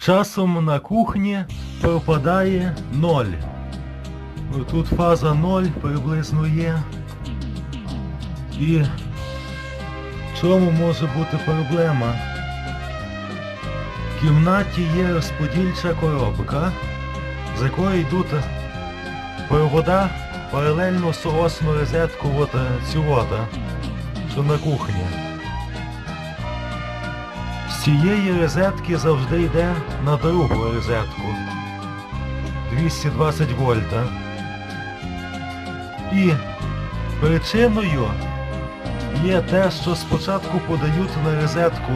Часом на кухні пропадає 0. Ну, Тут фаза 0 приблизно є. І в чому може бути проблема? В кімнаті є розподільча коробка, з якої йдуть провода паралельно соосну розетку от е, цю вода, що на кухні. Цієї розетки завжди йде на другу розетку. 220 вольта. І причиною є те, що спочатку подають на розетку,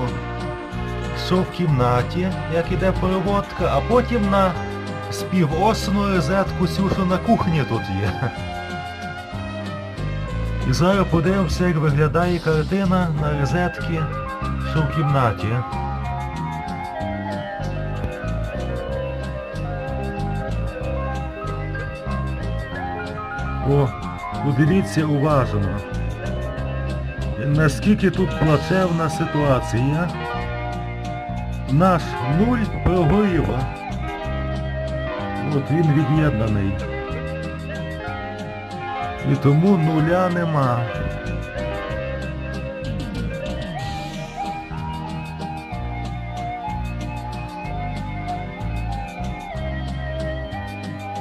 що в кімнаті, як іде проводка, а потім на співосну розетку цю, що на кухні тут є. І зараз подивимося, як виглядає картина на розетки, що в кімнаті. О, подивіться уважно. Наскільки тут плачевна ситуація. Наш нуль прогоріва. От він від'єднаний. І тому нуля нема.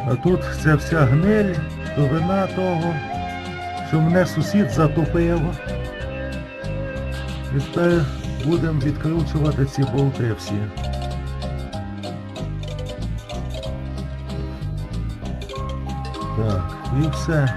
А тут ця вся гниль, то вина того, що мене сусід затопив. І тепер будемо відкручувати ці болти всі. Так, і все.